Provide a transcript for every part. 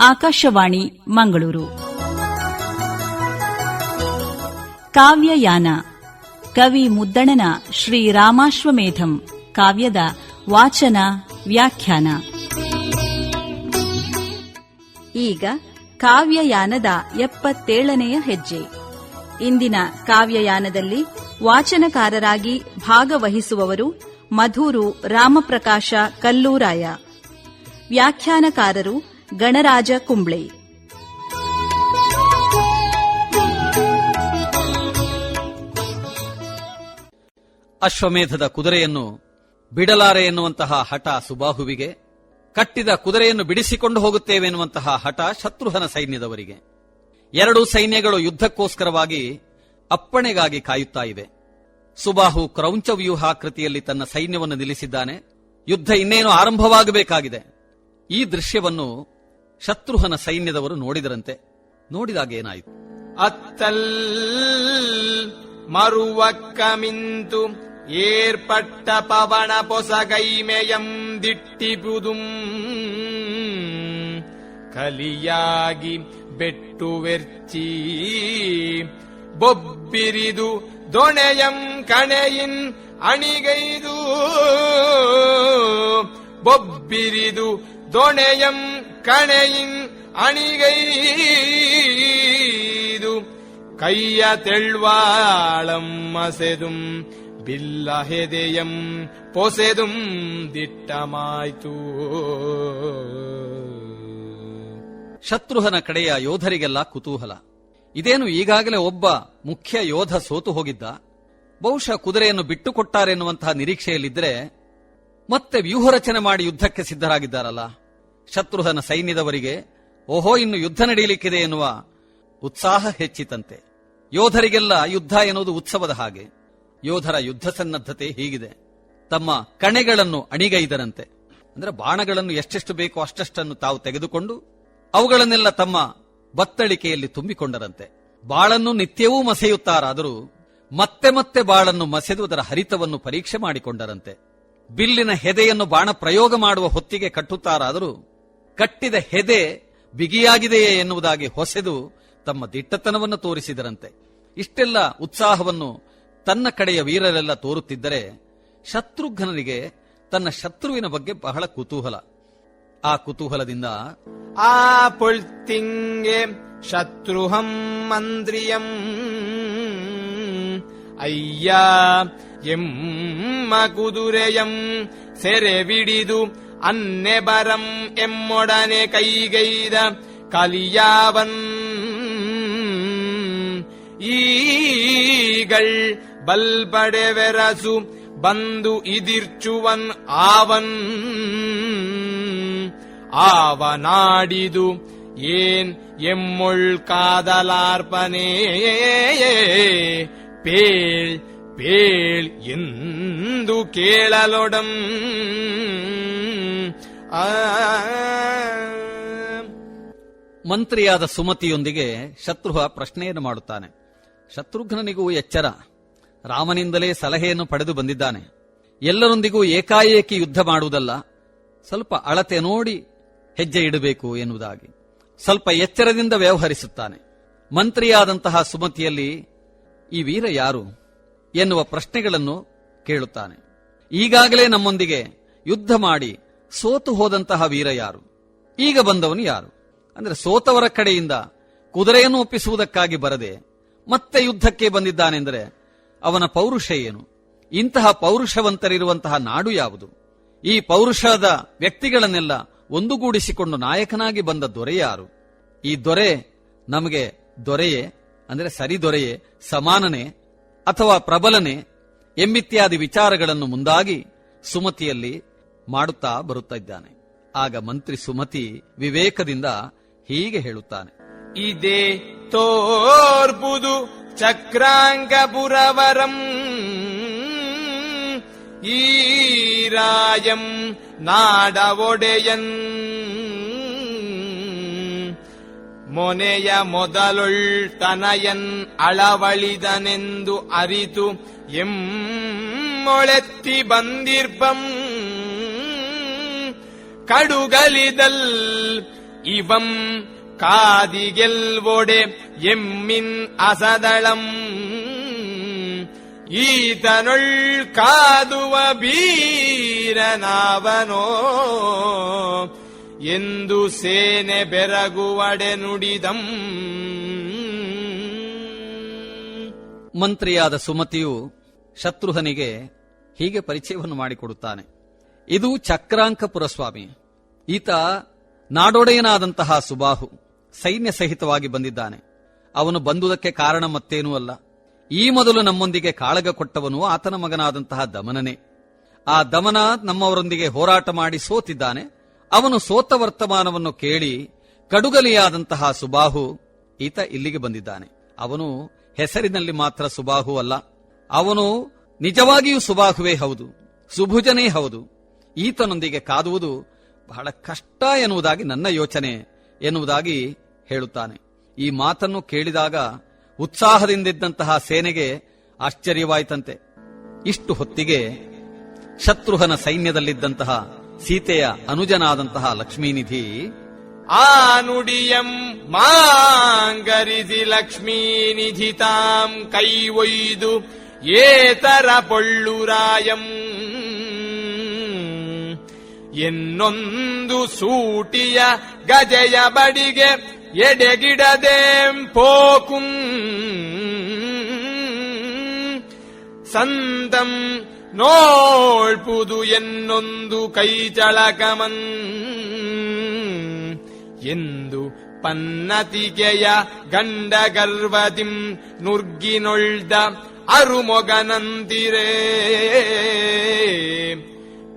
ಆಕಾಶವಾಣಿ, ಮಂಗಳೂರು. ಕಾವ್ಯಯಾನ, ಕವಿ ಮುದ್ದಣನ ಶ್ರೀ ರಾಮಾಶ್ವಮೇಧಂ, ಕಾವ್ಯದ ವಾಚನ, ವ್ಯಾಖ್ಯಾನ. ಈಗ ಕಾವ್ಯಯಾನದ ಎಪ್ಪತ್ತೇಳನೆಯ ಹೆಜ್ಜೆ. ಇಂದಿನ ಕಾವ್ಯಯಾನದಲ್ಲಿ ವಾಚನಕಾರರಾಗಿ ಭಾಗವಹಿಸುವವರು ಮಧೂರು ರಾಮಪ್ರಕಾಶ ಕಲ್ಲೂರಾಯ. ವ್ಯಾಖ್ಯಾನಕಾರರು ಗಣರಾಜ ಕುಂಬ್ಳೆ. ಅಶ್ವಮೇಧದ ಕುದುರೆಯನ್ನು ಬಿಡಲಾರೆ ಎನ್ನುವಂತಹ ಹಠ ಸುಬಾಹುವಿಗೆ, ಕಟ್ಟಿದ ಕುದುರೆಯನ್ನು ಬಿಡಿಸಿಕೊಂಡು ಹೋಗುತ್ತೇವೆ ಎನ್ನುವಂತಹ ಹಠ ಶತ್ರುಹನ ಸೈನ್ಯದವರಿಗೆ. ಎರಡು ಸೈನ್ಯಗಳು ಯುದ್ಧಕ್ಕೋಸ್ಕರವಾಗಿ ಅಪ್ಪಣೆಗಾಗಿ ಕಾಯುತ್ತಾ ಇವೆ. ಸುಬಾಹು ಕ್ರೌಂಚ ವ್ಯೂಹಾಕೃತಿಯಲ್ಲಿ ತನ್ನ ಸೈನ್ಯವನ್ನು ನಿಲ್ಲಿಸಿದ್ದಾನೆ. ಯುದ್ಧ ಇನ್ನೇನು ಆರಂಭವಾಗಬೇಕಾಗಿದೆ. ಈ ದೃಶ್ಯವನ್ನು ಶತ್ರುಹನ ಸೈನ್ಯದವರು ನೋಡಿದರಂತೆ. ನೋಡಿದಾಗ ಏನಾಯಿತು? ಅತ್ತಲ್ ಮರುವಕ್ಕಮಿಂತು ಏರ್ಪಟ್ಟ ಪವನ ಪೊಸಗೈಮೆಯಂ ದಿಟ್ಟಿಪುದುಂ ಕಲಿಯಾಗಿ ಬೆಟ್ಟುವೆರ್ಚಿ ಬೊಬ್ಬಿರಿದು ದೊಣೆಯಂ ಕಣೆಯಿನ್ ಅಣಿಗೈದು. ಬೊಬ್ಬಿರಿದು ದೊಣೆಯಂ ಕಣೆಯಿನ್ ಅಣಿಗೈದು. ಕೈಯ ತೆಳ್ವಾಳಂ அசெதும் ಬಿಲ್ಲ பொசெதும் ದಿಟ್ಟಮಾಯ್ತು. ಶತ್ರುಹನ ಕಡೆಯ ಯೋಧರಿಗೆಲ್ಲ ಕುತೂಹಲ. ಇದೇನು ಈಗಾಗಲೇ ಒಬ್ಬ ಮುಖ್ಯ ಯೋಧ ಸೋತು ಹೋಗಿದ್ದ? ಬಹುಶಃ ಕುದುರೆಯನ್ನು ಬಿಟ್ಟುಕೊಟ್ಟಾರೆನ್ನುವಂತಹ ನಿರೀಕ್ಷೆಯಲ್ಲಿದ್ದರೆ ಮತ್ತೆ ವ್ಯೂಹರಚನೆ ಮಾಡಿ ಯುದ್ಧಕ್ಕೆ ಸಿದ್ಧರಾಗಿದ್ದಾರಲ್ಲ. ಶತ್ರುಹನ ಸೈನ್ಯದವರಿಗೆ, ಓಹೋ, ಇನ್ನು ಯುದ್ಧ ನಡೆಯಲಿಕ್ಕಿದೆ ಎನ್ನುವ ಉತ್ಸಾಹ ಹೆಚ್ಚಿತಂತೆ. ಯೋಧರಿಗೆಲ್ಲ ಯುದ್ಧ ಎನ್ನುವುದು ಉತ್ಸವದ ಹಾಗೆ. ಯೋಧರ ಯುದ್ಧ ಸನ್ನದ್ಧತೆ ಹೀಗಿದೆ. ತಮ್ಮ ಕಣೆಗಳನ್ನು ಅಣಿಗೈದರಂತೆ ಅಂದ್ರೆ ಬಾಣಗಳನ್ನು ಎಷ್ಟೆಷ್ಟು ಬೇಕೋ ಅಷ್ಟಷ್ಟನ್ನು ತಾವು ತೆಗೆದುಕೊಂಡು, ಅವುಗಳನ್ನೆಲ್ಲ ತಮ್ಮ ಬತ್ತಳಿಕೆಯಲ್ಲಿ ತುಂಬಿಕೊಂಡರಂತೆ. ಬಾಳನ್ನು ನಿತ್ಯವೂ ಮಸೆಯುತ್ತಾರಾದರೂ, ಮತ್ತೆ ಮತ್ತೆ ಬಾಳನ್ನು ಮಸೆದು ಅದರ ಹರಿತವನ್ನು ಪರೀಕ್ಷೆ ಮಾಡಿಕೊಂಡರಂತೆ. ಬಿಲ್ಲಿನ ಹೆದೆಯನ್ನು ಬಾಣ ಪ್ರಯೋಗ ಮಾಡುವ ಹೊತ್ತಿಗೆ ಕಟ್ಟುತ್ತಾರಾದರೂ ಕಟ್ಟಿದ ಹೆದೆ ಬಿಗಿಯಾಗಿದೆಯೇ ಎನ್ನುವುದಾಗಿ ಹೊಸೆದು ತಮ್ಮ ದಿಟ್ಟತನವನ್ನು ತೋರಿಸಿದರಂತೆ. ಇಷ್ಟೆಲ್ಲ ಉತ್ಸಾಹವನ್ನು ತನ್ನ ಕಡೆಯ ವೀರರೆಲ್ಲ ತೋರುತ್ತಿದ್ದರೆ ಶತ್ರುಘ್ನನಿಗೆ ತನ್ನ ಶತ್ರುವಿನ ಬಗ್ಗೆ ಬಹಳ ಕುತೂಹಲ. ಆ ಕುತೂಹಲದಿಂದ, ಆ ಪೊಳ್ತಿಂಗೆ ಶತ್ರುಹಂ ಮಂದ್ರಿಯಂ. ಅಯ್ಯ ಎಂ ಕುದುರೆಯಂ ಸೆರೆವಿಡಿದು ಅನ್ನೆಬರಂ அந்நெபரம் எம்முடனே கைகைத கலியாவன் ஈகள் பல்படவெரசு பந்து இதிர்ச்சுவன் ஆவன். ஆவனாடிது ஏன் எம்முள் காதலார்பனே பேள் பேள் எந்து கேளலொடம். ಮಂತ್ರಿಯಾದ ಸುಮತಿಯೊಂದಿಗೆ ಶತ್ರುಹ ಪ್ರಶ್ನೆಯನ್ನು ಮಾಡುತ್ತಾನೆ. ಶತ್ರುಘ್ನನಿಗೂ ಎಚ್ಚರ. ರಾಮನಿಂದಲೇ ಸಲಹೆಯನ್ನು ಪಡೆದು ಬಂದಿದ್ದಾನೆ. ಎಲ್ಲರೊಂದಿಗೂ ಏಕಾಏಕಿ ಯುದ್ಧ ಮಾಡುವುದಲ್ಲ. ಸ್ವಲ್ಪ ಅಳತೆ ನೋಡಿ ಹೆಜ್ಜೆ ಇಡಬೇಕು ಎನ್ನುವುದಾಗಿ. ಸ್ವಲ್ಪ ಎಚ್ಚರದಿಂದ ವ್ಯವಹರಿಸುತ್ತಾನೆ. ಮಂತ್ರಿಯಾದಂತಹ ಸುಮತಿಯಲ್ಲಿ, ಈ ವೀರ ಯಾರು? ಎನ್ನುವ ಪ್ರಶ್ನೆಗಳನ್ನು ಕೇಳುತ್ತಾನೆ. ಈಗಾಗಲೇ ನಮ್ಮೊಂದಿಗೆ ಯುದ್ಧ ಮಾಡಿ ಸೋತು ಹೋದಂತಹ ವೀರ ಯಾರು? ಈಗ ಬಂದವನು ಯಾರು? ಅಂದ್ರೆ ಸೋತವರ ಕಡೆಯಿಂದ ಕುದುರೆಯನ್ನು ಒಪ್ಪಿಸುವುದಕ್ಕಾಗಿ ಬರದೆ ಮತ್ತೆ ಯುದ್ಧಕ್ಕೆ ಬಂದಿದ್ದಾನೆಂದರೆ ಅವನ ಪೌರುಷ ಏನು? ಇಂತಹ ಪೌರುಷವಂತರಿರುವಂತಹ ನಾಡು ಯಾವುದು? ಈ ಪೌರುಷದ ವ್ಯಕ್ತಿಗಳನ್ನೆಲ್ಲ ಒಂದುಗೂಡಿಸಿಕೊಂಡು ನಾಯಕನಾಗಿ ಬಂದ ದೊರೆ ಯಾರು? ಈ ದೊರೆ ನಮಗೆ ದೊರೆಯೇ, ಅಂದರೆ ಸರಿ ದೊರೆಯೇ ಸಮಾನನೆ, ಅಥವಾ ಪ್ರಬಲನೆ, ಎಂಬಿತ್ಯಾದಿ ವಿಚಾರಗಳನ್ನು ಮುಂದಾಗಿ ಸುಮತಿಯಲ್ಲಿ ಮಾಡುತ್ತಾ ಬರುತ್ತಾ ಇದ್ದಾನೆ. ಆಗ ಮಂತ್ರಿ ಸುಮತಿ ವಿವೇಕದಿಂದ ಹೀಗೆ ಹೇಳುತ್ತಾನೆ. ಇದೇ ತೋರ್ಬುದು ಚಕ್ರಾಂಗಪುರವರಂ ಈರಾಯಂ ನಾಡ ಒಡೆಯನ್ ಮೊನೆಯ ಮೊದಲೊಳ್ ತನಯನ್ ಅಳವಳಿದನೆಂದು ಅರಿತು ಎಮ್ಮೊಳೆತ್ತಿ ಬಂದಿರ್ಬಂ. ಕಡುಗಲಿದಲ್ ಇವಂ ಕಾದಿಗೆಲ್ವೊಡೆ ಎಮ್ಮಿನ್ ಅಸದಳಂ. ಈತನೊಳ್ ಕಾದುವ ಬೀರನಾವನೋ ಎಂದು ಸೇನೆ ಬೆರಗುವಡೆ ನುಡಿದಂ. ಮಂತ್ರಿಯಾದ ಸುಮತಿಯು ಶತ್ರುಹನಿಗೆ ಹೀಗೆ ಪರಿಚಯವನ್ನು ಮಾಡಿಕೊಡುತ್ತಾನೆ. ಇದು ಚಕ್ರಾಂಕಪುರ ಸ್ವಾಮಿ. ಈತ ನಾಡೊಡೆಯನಾದಂತಹ ಸುಬಾಹು ಸೈನ್ಯ ಸಹಿತವಾಗಿ ಬಂದಿದ್ದಾನೆ. ಅವನು ಬಂದುದಕ್ಕೆ ಕಾರಣ ಮತ್ತೇನೂ ಅಲ್ಲ. ಈ ಮೊದಲು ನಮ್ಮೊಂದಿಗೆ ಕಾಳಗ ಕೊಟ್ಟವನು ಆತನ ಮಗನಾದಂತಹ ದಮನನೇ. ಆ ದಮನ ನಮ್ಮವರೊಂದಿಗೆ ಹೋರಾಟ ಮಾಡಿ ಸೋತಿದ್ದಾನೆ. ಅವನು ಸೋತ ವರ್ತಮಾನವನ್ನು ಕೇಳಿ ಕಡುಗಲಿಯಾದಂತಹ ಸುಬಾಹು ಈತ ಇಲ್ಲಿಗೆ ಬಂದಿದ್ದಾನೆ. ಅವನು ಹೆಸರಿನಲ್ಲಿ ಮಾತ್ರ ಸುಬಾಹು ಅಲ್ಲ. ಅವನು ನಿಜವಾಗಿಯೂ ಸುಬಾಹುವೇ ಹೌದು. ಸುಭುಜನೇ ಹೌದು. ಈತನೊಂದಿಗೆ ಕಾದುವುದು ಬಹಳ ಕಷ್ಟ ಎನ್ನುವುದಾಗಿ ನನ್ನ ಯೋಚನೆ ಎನ್ನುವುದಾಗಿ ಹೇಳುತ್ತಾನೆ. ಈ ಮಾತನ್ನು ಕೇಳಿದಾಗ ಉತ್ಸಾಹದಿಂದಿದ್ದಂತಹ ಸೇನೆಗೆ ಆಶ್ಚರ್ಯವಾಯಿತಂತೆ. ಇಷ್ಟು ಹೊತ್ತಿಗೆ ಶತ್ರುಹನ ಸೈನ್ಯದಲ್ಲಿದ್ದಂತಹ ಸೀತೆಯ ಅನುಜನಾದಂತಹ ಲಕ್ಷ್ಮೀನಿಧಿ, ಆ ನುಡಿಯಂ ಮಾಂಗರಿಸಿ ಲಕ್ಷ್ಮೀನಿಧಿ ತಾಂ ಒಯ್ದು ಏತರ ಪೊಳ್ಳುರಾಯಂ ಎನ್ನೊಂದು ಸೂಟಿಯ ಗಜೆಯ ಬಡಿಗೆ ಎಡೆಗಿಡದೆ ಸಂತಂ ನೋಳ್ಪುದು ಎನ್ನೊಂದು ಕೈ ಚಳಕಮನ್ ಎಂದು ಪನ್ನತಿಗೆಯ ಗಂಡ ಗರ್ವದಿಂ ನುರ್ಗಿನೊಳ್ದ ಅರುಮೊಗನಂದಿರೇ.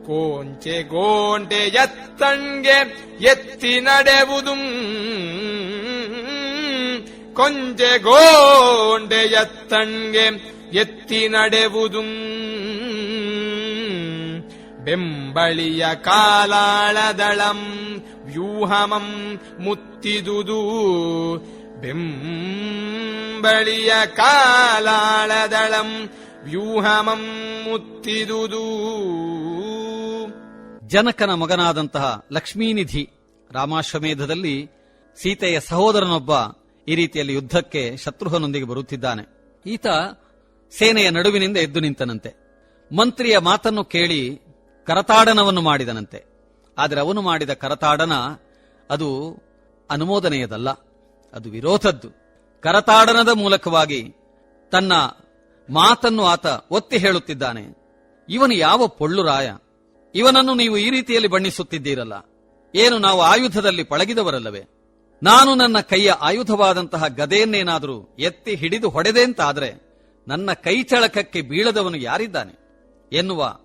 ಕೋಂಚೆ ಗೋಂಟೆ ಎತ್ತಂಗೆ ಎತ್ತಿ ನಡೆವುದು. ಕೊಂಚೆ ಗೋಂಡೆ ಎತ್ತಂಗೆ ಎತ್ತಿ ನಡೆವುದು. ಬೆಂಬಳಿಯ ಕಾಲಾಳದಳಂ ವ್ಯೂಹಮಂ ಮುತ್ತಿದುದು. ಬೆಂಬಳಿಯ ಕಾಲಾಳದಳಂ ವ್ಯೂಹಮಂ ಮುತ್ತಿದುದು. ಜನಕನ ಮಗನಾದಂತಹ ಲಕ್ಷ್ಮೀನಿಧಿ ರಾಮಾಶ್ವಮೇಧದಲ್ಲಿ ಸೀತೆಯ ಸಹೋದರನೊಬ್ಬ ಈ ರೀತಿಯಲ್ಲಿ ಯುದ್ಧಕ್ಕೆ ಶತ್ರುಹನೊಂದಿಗೆ ಬರುತ್ತಿದ್ದಾನೆ. ಈತ ಸೇನೆಯ ನಡುವಿನಿಂದ ಎದ್ದು ನಿಂತನಂತೆ. ಮಂತ್ರಿಯ ಮಾತನ್ನು ಕೇಳಿ ಕರತಾಡನವನ್ನು ಮಾಡಿದನಂತೆ. ಆದರೆ ಅವನು ಮಾಡಿದ ಕರತಾಡನ ಅದು ಅನುಮೋದನೆಯದಲ್ಲ, ಅದು ವಿರೋಧದ್ದು. ಕರತಾಡನದ ಮೂಲಕವಾಗಿ ತನ್ನ ಮಾತನ್ನು ಆತ ಒತ್ತಿ ಹೇಳುತ್ತಿದ್ದಾನೆ, ಇವನು ಯಾವ ಪೊಳ್ಳುರಾಯ? ಇವನನ್ನು ನೀವು ಈ ರೀತಿಯಲ್ಲಿ ಬಣ್ಣಿಸುತ್ತಿದ್ದೀರಲ್ಲ. ಏನು ನಾವು ಆಯುಧದಲ್ಲಿ ಪಳಗಿದವರಲ್ಲವೇ? ನಾನು ನನ್ನ ಕೈಯ ಆಯುಧವಾದಂತಹ ಗದೆಯನ್ನೇನಾದರೂ ಎತ್ತಿ ಹಿಡಿದು ಹೊಡೆದೆ ಅಂತಾದರೆ ನನ್ನ ಕೈ ಚಳಕಕ್ಕೆ ಬೀಳದವನು ಯಾರಿದ್ದಾನೆ? ಎನ್ನುವ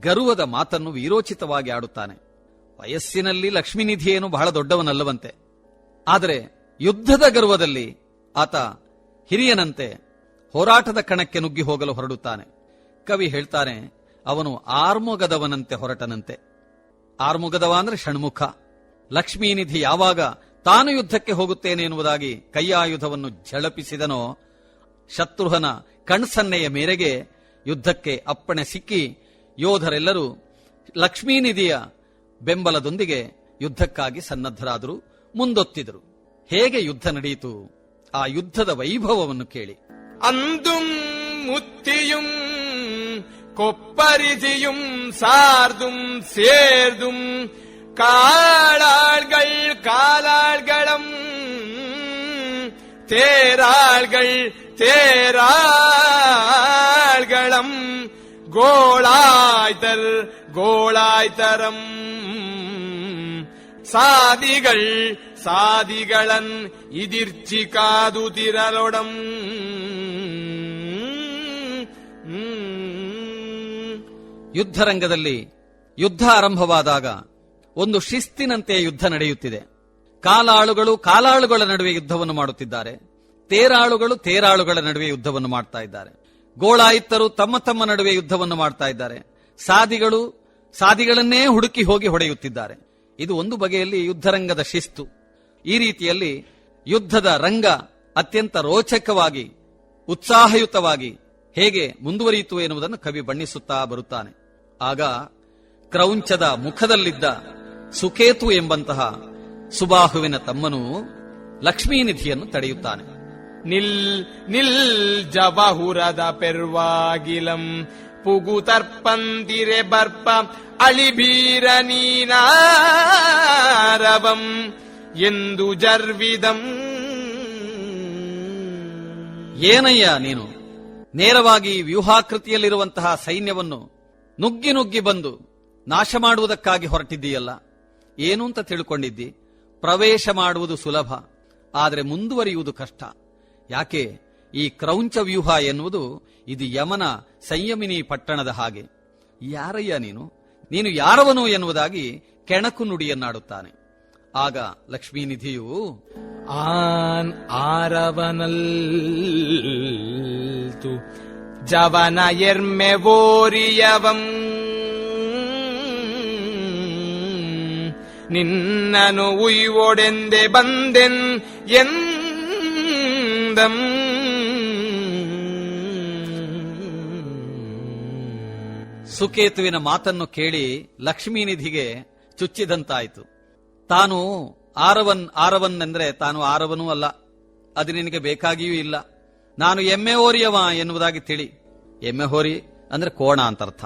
ಗರುವದ ಮಾತನ್ನು ವೀರೋಚಿತವಾಗಿ ಆಡುತ್ತಾನೆ. ವಯಸ್ಸಿನಲ್ಲಿ ಲಕ್ಷ್ಮೀನಿಧಿಯೇನು ಬಹಳ ದೊಡ್ಡವನಲ್ಲವಂತೆ. ಆದರೆ ಯುದ್ಧದ ಗರ್ವದಲ್ಲಿ ಆತ ಹಿರಿಯನಂತೆ ಹೋರಾಟದ ಕಣಕ್ಕೆ ನುಗ್ಗಿ ಹೋಗಲು ಹೊರಡುತ್ತಾನೆ. ಕವಿ ಹೇಳ್ತಾನೆ ಅವನು ಆರ್ಮುಗದವನಂತೆ ಹೊರಟನಂತೆ. ಆರ್ಮುಗದವ ಅಂದ್ರೆ ಷಣ್ಮುಖ. ಲಕ್ಷ್ಮೀನಿಧಿ ಯಾವಾಗ ತಾನು ಯುದ್ಧಕ್ಕೆ ಹೋಗುತ್ತೇನೆ ಎನ್ನುವುದಾಗಿ ಕೈಯಾಯುಧವನ್ನು ಝಳಪಿಸಿದನೋ, ಶತ್ರುಹನ ಕಣ್ಸನ್ನೆಯ ಮೇರೆಗೆ ಯುದ್ಧಕ್ಕೆ ಅಪ್ಪಣೆ ಸಿಕ್ಕಿ ಯೋಧರೆಲ್ಲರೂ ಲಕ್ಷ್ಮೀನಿಧಿಯ ಬೆಂಬಲದೊಂದಿಗೆ ಯುದ್ಧಕ್ಕಾಗಿ ಸನ್ನದ್ಧರಾದರು, ಮುಂದೊತ್ತಿದರು. ಹೇಗೆ ಯುದ್ಧ ನಡೆಯಿತು? ಆ ಯುದ್ಧದ ವೈಭವವನ್ನು ಕೇಳಿ. ಅಂದು ಮುತ್ತಿಯು கொப்பரிதியும் சார்தும் சேர்தும் காளாள்கள் காலாள்களம் தேராள்கள் தேராள்களம் கோளாய்தர் கோளாய்தரம். சாதிகள் சாதிகளன் இதிர்ச்சி காதுதிரலொடம் ಯುದ್ಧರಂಗದಲ್ಲಿ ಯುದ್ಧ ಆರಂಭವಾದಾಗ ಒಂದು ಶಿಸ್ತಿನಂತೆ ಯುದ್ಧ ನಡೆಯುತ್ತಿದೆ. ಕಾಲಾಳುಗಳು ಕಾಲಾಳುಗಳ ನಡುವೆ ಯುದ್ಧವನ್ನು ಮಾಡುತ್ತಿದ್ದಾರೆ. ತೇರಾಳುಗಳು ತೇರಾಳುಗಳ ನಡುವೆ ಯುದ್ಧವನ್ನು ಮಾಡ್ತಾ ಇದ್ದಾರೆ. ಗೋಳಾಯಿತ್ತರು ತಮ್ಮ ತಮ್ಮ ನಡುವೆ ಯುದ್ಧವನ್ನು ಮಾಡ್ತಾ ಇದ್ದಾರೆ. ಸಾದಿಗಳು ಸಾದಿಗಳನ್ನೇ ಹುಡುಕಿ ಹೋಗಿ ಹೊಡೆಯುತ್ತಿದ್ದಾರೆ. ಇದು ಒಂದು ಬಗೆಯಲ್ಲಿ ಯುದ್ಧರಂಗದ ಶಿಸ್ತು. ಈ ರೀತಿಯಲ್ಲಿ ಯುದ್ಧದ ರಂಗ ಅತ್ಯಂತ ರೋಚಕವಾಗಿ, ಉತ್ಸಾಹಯುತವಾಗಿ ಹೇಗೆ ಮುಂದುವರಿಯಿತು ಎನ್ನುವುದನ್ನು ಕವಿ ಬಣ್ಣಿಸುತ್ತಾ ಬರುತ್ತಾನೆ. ಆಗ ಕ್ರೌಂಚದ ಮುಖದಲ್ಲಿದ್ದ ಸುಕೇತು ಎಂಬಂತಹ ಸುಬಾಹುವಿನ ತಮ್ಮನು ಲಕ್ಷ್ಮೀನಿಧಿಯನ್ನು ತಡೆಯುತ್ತಾನೆ. ನಿಲ್ ನಿಲ್ ಜವಹುರದ ಪೆರ್ವಾಗಿಲಂ ಪುಗುತರ್ಪಂತಿರೆ ಬರ್ಪ ಅಳಿಬೀರ ನೀನಾರವಂ ಎಂದು ಜರ್ವಿದಂ. ಏನಯ್ಯ ನೀನು? ನೇರವಾಗಿ ವ್ಯೂಹಾಕೃತಿಯಲ್ಲಿರುವಂತಹ ಸೈನ್ಯವನ್ನು ನುಗ್ಗಿ ನುಗ್ಗಿ ಬಂದು ನಾಶ ಮಾಡುವುದಕ್ಕಾಗಿ ಹೊರಟಿದ್ದೀಯಲ್ಲ, ಏನು ಅಂತ ತಿಳ್ಕೊಂಡಿದ್ದಿ? ಪ್ರವೇಶ ಮಾಡುವುದು ಸುಲಭ, ಆದರೆ ಮುಂದುವರಿಯುವುದು ಕಷ್ಟ. ಯಾಕೆ? ಈ ಕ್ರೌಂಚ ವ್ಯೂಹ ಎನ್ನುವುದು ಇದು ಯಮನ ಸಂಯಮಿನಿ ಪಟ್ಟಣದ ಹಾಗೆ. ಯಾರಯ್ಯ ನೀನು? ನೀನು ಯಾರವನು ಎನ್ನುವುದಾಗಿ ಕೆಣಕು ನುಡಿಯನ್ನಾಡುತ್ತಾನೆ. ಆಗ ಲಕ್ಷ್ಮೀನಿಧಿಯು, ಆನ್ ಆರವನಲ್ತು ಜವನ ಎರ್ಮೆ ಓರಿಯವಂ ನಿನ್ನನು ಉಯ್ವೊಡೆಂದೆ ಬಂದೆನ್ ಎಂದಂ. ಸುಕೇತುವಿನ ಮಾತನ್ನು ಕೇಳಿ ಲಕ್ಷ್ಮೀನಿಧಿಗೆ ಚುಚ್ಚಿದಂತಾಯಿತು. ತಾನು ಆರವನ್ ಆರವನ್ ಅಂದ್ರೆ ತಾನು ಆರವನೂ ಅಲ್ಲ. ಅದು ನಿನಗೆ ಬೇಕಾಗಿಯೂ ಇಲ್ಲ. ನಾನು ಎಮ್ಮೆ ಹೋರಿಯವ ಎನ್ನುವುದಾಗಿ ತಿಳಿ. ಎಮ್ಮೆ ಹೋರಿ ಅಂದ್ರೆ ಕೋಣ ಅಂತ ಅರ್ಥ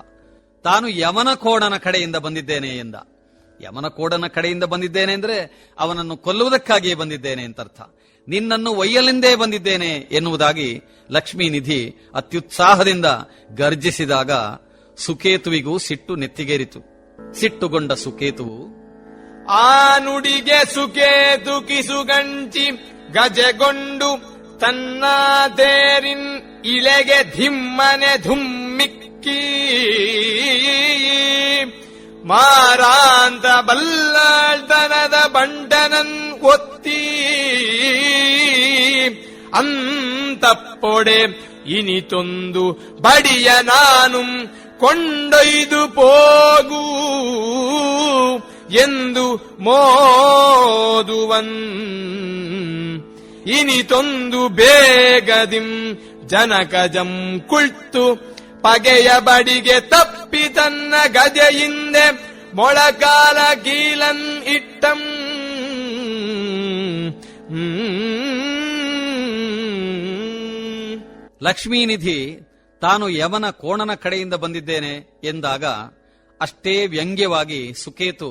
ತಾನು ಯಮನ ಕೋಣನ ಕಡೆಯಿಂದ ಬಂದಿದ್ದೇನೆ ಎಂದ. ಯಮನ ಕೋಡನ ಕಡೆಯಿಂದ ಬಂದಿದ್ದೇನೆ ಅಂದ್ರೆ ಅವನನ್ನು ಕೊಲ್ಲುವುದಕ್ಕಾಗಿಯೇ ಬಂದಿದ್ದೇನೆ ಅಂತ ಅರ್ಥ ನಿನ್ನನ್ನು ಒಯ್ಯಲೆಂದೇ ಬಂದಿದ್ದೇನೆ ಎನ್ನುವುದಾಗಿ ಲಕ್ಷ್ಮೀ ನಿಧಿ ಅತ್ಯುತ್ಸಾಹದಿಂದ ಗರ್ಜಿಸಿದಾಗ ಸುಕೇತುವಿಗೂ ಸಿಟ್ಟು ನೆತ್ತಿಗೇರಿತು. ಸಿಟ್ಟುಗೊಂಡ ಸುಕೇತುವು ಆ ನುಡಿಗೆ ಸುಕೇತು ಕಿಸುಗಂಚಿ ಗಜಗೊಂಡು ತೇರಿನ್ ಇಲೆಗೆ ಧಿಮ್ಮನೆ ಧುಮ್ಮಿಕ್ಕಿ. ಮಾರಾಂತ ಬಲ್ಲಾಳ್ತನದ ಬಂಟನನ್ ಒತ್ತಿ. ಅಂತಪೊಡೆ ಇನಿ ತೊಂದು ಬಡಿಯ ನಾನು ಕೊಂಡೊಯ್ದು ಹೋಗು ಎಂದು ಮೋದುವನ್ ಇನಿತೊಂದು ಬೇಗದಿಂ ಜನಕಜಂ ಕುಳ್ತು ಪಗೆಯ ಬಡಿಗೆ ತಪ್ಪಿ ತನ್ನ ಗದೆಯಿಂದೆ ಮೊಳಕಾಲ ಗೀಲನ್ ಇಟ್ಟಂ. ಲಕ್ಷ್ಮೀನಿಧಿ, ತಾನು ಯವನ ಕೋಣನ ಕಡೆಯಿಂದ ಬಂದಿದ್ದೇನೆ ಎಂದಾಗ ಅಷ್ಟೇ ವ್ಯಂಗ್ಯವಾಗಿ ಸುಕೇತು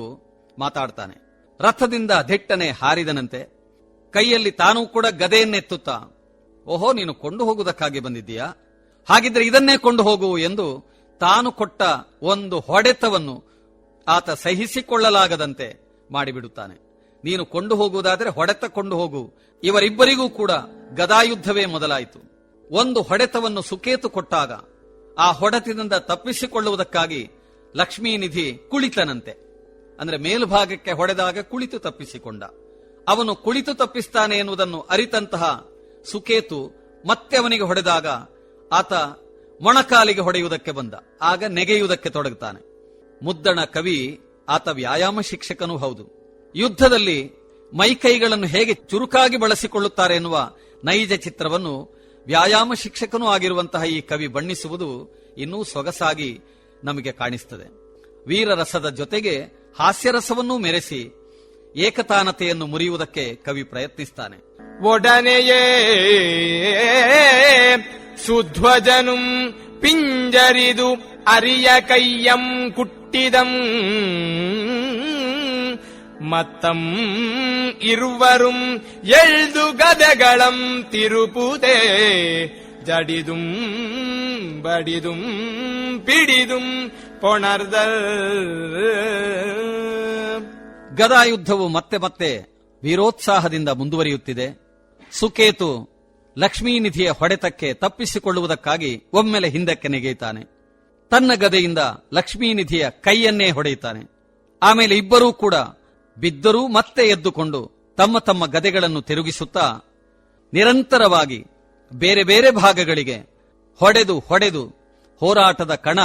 ಮಾತಾಡ್ತಾನೆ. ರಥದಿಂದ ದಿಟ್ಟನೆ ಹಾರಿದನಂತೆ. ಕೈಯಲ್ಲಿ ತಾನೂ ಕೂಡ ಗದೆಯನ್ನೆತ್ತುತ್ತಾ, ಓಹೋ, ನೀನು ಕೊಂಡು ಹೋಗುವುದಕ್ಕಾಗಿ ಬಂದಿದ್ದೀಯಾ? ಹಾಗಿದ್ರೆ ಇದನ್ನೇ ಕೊಂಡು ಹೋಗು ಎಂದು ತಾನು ಕೊಟ್ಟ ಒಂದು ಹೊಡೆತವನ್ನು ಆತ ಸಹಿಸಿಕೊಳ್ಳಲಾಗದಂತೆ ಮಾಡಿಬಿಡುತ್ತಾನೆ. ನೀನು ಕೊಂಡು ಹೋಗುವುದಾದರೆ ಹೊಡೆತ ಕೊಂಡು ಹೋಗು. ಇವರಿಬ್ಬರಿಗೂ ಕೂಡ ಗದಾಯುದ್ಧವೇ ಮೊದಲಾಯಿತು. ಒಂದು ಹೊಡೆತವನ್ನು ಸುಕೇತು ಕೊಟ್ಟಾಗ ಆ ಹೊಡೆತದಿಂದ ತಪ್ಪಿಸಿಕೊಳ್ಳುವುದಕ್ಕಾಗಿ ಲಕ್ಷ್ಮೀನಿಧಿ ಕುಳಿತನಂತೆ. ಅಂದ್ರೆ ಮೇಲ್ಭಾಗಕ್ಕೆ ಹೊಡೆದಾಗ ಕುಳಿತು ತಪ್ಪಿಸಿಕೊಂಡ. ಅವನು ಕುಳಿತು ತಪ್ಪಿಸ್ತಾನೆ ಎನ್ನುವುದನ್ನು ಅರಿತಂತಹ ಸುಕೇತು ಮತ್ತೆ ಅವನಿಗೆ ಹೊಡೆದಾಗ ಆತ ಮೊಣಕಾಲಿಗೆ ಹೊಡೆಯುವುದಕ್ಕೆ ಬಂದ. ಆಗ ನೆಗೆಯುವುದಕ್ಕೆ ತೊಡಗುತ್ತಾನೆ. ಮುದ್ದಣ ಕವಿ ಆತ ವ್ಯಾಯಾಮ ಶಿಕ್ಷಕನೂ ಹೌದು. ಯುದ್ಧದಲ್ಲಿ ಮೈಕೈಗಳನ್ನು ಹೇಗೆ ಚುರುಕಾಗಿ ಬಳಸಿಕೊಳ್ಳುತ್ತಾರೆ ಎನ್ನುವ ನೈಜ ಚಿತ್ರವನ್ನು ವ್ಯಾಯಾಮ ಶಿಕ್ಷಕನೂ ಆಗಿರುವಂತಹ ಈ ಕವಿ ಬಣ್ಣಿಸುವುದು ಇನ್ನೂ ಸೊಗಸಾಗಿ ನಮಗೆ ಕಾಣಿಸ್ತದೆ. ವೀರರಸದ ಜೊತೆಗೆ ಹಾಸ್ಯರಸವನ್ನೂ ಮೆರೆಸಿ ಏಕತಾನತೆಯನ್ನು ಮುರಿಯುವುದಕ್ಕೆ ಕವಿ ಪ್ರಯತ್ನಿಸ್ತಾನೆ ಒಡನೆಯೇ ಸುಧ್ವಜನುಂ ಪಿಂಜರಿದು ಅರಿಯ ಕೈಯಂ ಕುಟ್ಟಿದಂ ಮತ್ತಂ ಇರುವರುಂ ಎಳ್ದು ಗದೆಗಳಂ ತಿರುಪುದೇ ಜಡಿದುಂ ಬಡಿದುಂ ಪಿಡಿದುಂ ಪೊಣರ್ದರ್ ಗದಾಯುದ್ಧವು ಮತ್ತೆ ಮತ್ತೆ ವೀರೋತ್ಸಾಹದಿಂದ ಮುಂದುವರಿಯುತ್ತಿದೆ. ಸುಕೇತು ಲಕ್ಷ್ಮೀನಿಧಿಯ ಹೊಡೆತಕ್ಕೆ ತಪ್ಪಿಸಿಕೊಳ್ಳುವುದಕ್ಕಾಗಿ ಒಮ್ಮೆಲೆ ಹಿಂದಕ್ಕೆ ನೆಗೆಯುತ್ತಾನೆ. ತನ್ನ ಗದೆಯಿಂದ ಲಕ್ಷ್ಮೀನಿಧಿಯ ಕೈಯನ್ನೇ ಹೊಡೆಯುತ್ತಾನೆ. ಆಮೇಲೆ ಇಬ್ಬರೂ ಕೂಡ ಬಿದ್ದರೂ ಮತ್ತೆ ಎದ್ದುಕೊಂಡು ತಮ್ಮ ತಮ್ಮ ಗದೆಗಳನ್ನು ತಿರುಗಿಸುತ್ತಾ ನಿರಂತರವಾಗಿ ಬೇರೆ ಬೇರೆ ಭಾಗಗಳಿಗೆ ಹೊಡೆದು ಹೊಡೆದು ಹೋರಾಟದ ಕಣ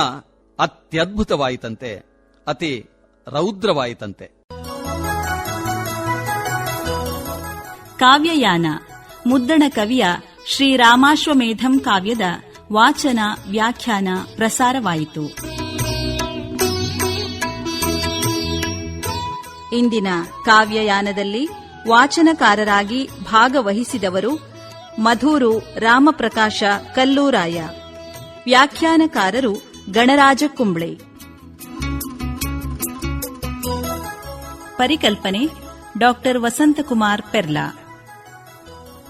ಅತ್ಯದ್ಭುತವಾಯಿತಂತೆ, ಅತಿ ರೌದ್ರವಾಯಿತಂತೆ. ಕಾವ್ಯಯಾನ. ಮುದ್ದಣ ಕವಿಯ ಶ್ರೀರಾಮಾಶ್ವಮೇಧಂ ಕಾವ್ಯದ ವಾಚನ, ವ್ಯಾಖ್ಯಾನ, ಪ್ರಸಾರವಾಯಿತು. ಇಂದಿನ ಕಾವ್ಯಯಾನದಲ್ಲಿ ವಾಚನಕಾರರಾಗಿ ಭಾಗವಹಿಸಿದವರು ಮಧೂರು ರಾಮಪ್ರಕಾಶ ಕಲ್ಲೂರಾಯ. ವ್ಯಾಖ್ಯಾನಕಾರರು ಗಣರಾಜ ಕುಂಬ್ಳೆ. ಪರಿಕಲ್ಪನೆ ಡಾಕ್ಟರ್ ವಸಂತಕುಮಾರ್ ಪೆರ್ಲಾ.